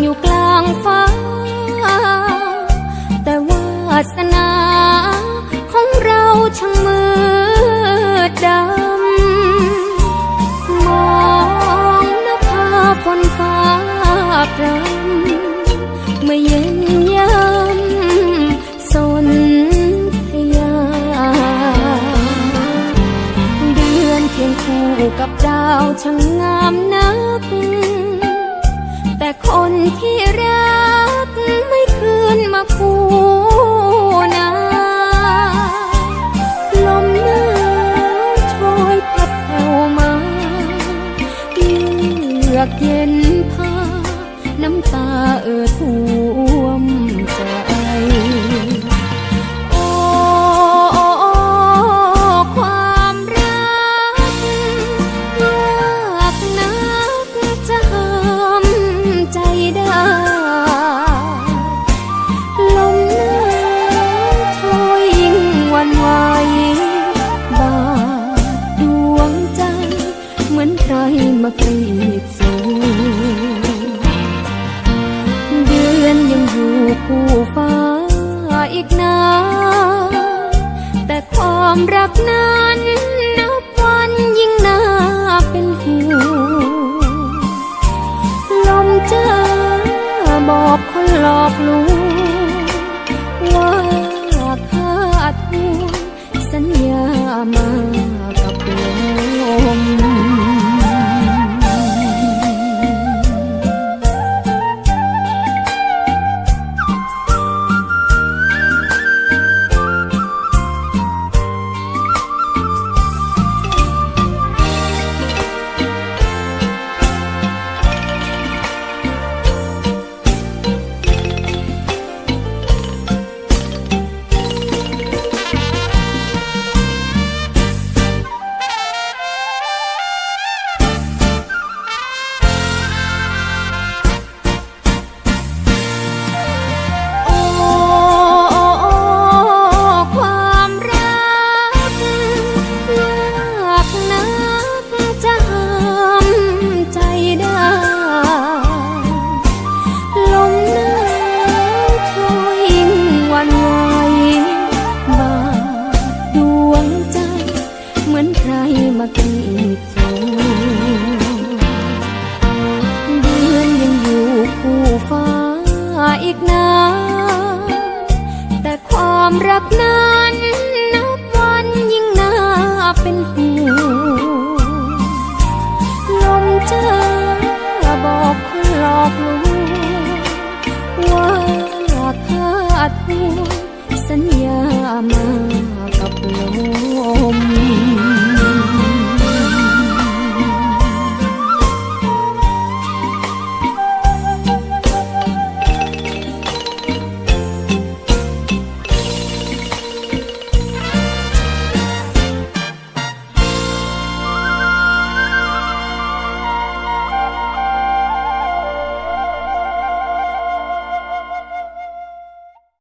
อยู่กลางฟ้า แต่วาสนาของเราช่างมืดดำ มองนภาฝนฟ้าพรำเมื่อเย็นยำสนทยา เดือนเคียงคู่กับดาวช่างงามนัก คนที่รักไม่คืนมาคู่นาลมหนาวชอยพัดแผ่วมาเลือกเย็นพาน้ำตาเอ่อท่วม ความรักนั้นนับวันยิ่งน่าเป็นห่วงลมเจอบอกคนหลอกลวง มือนใครมากรีดสูเดือนยังอยู่คู่ฟ้าอีกนานแต่ความรักนั้น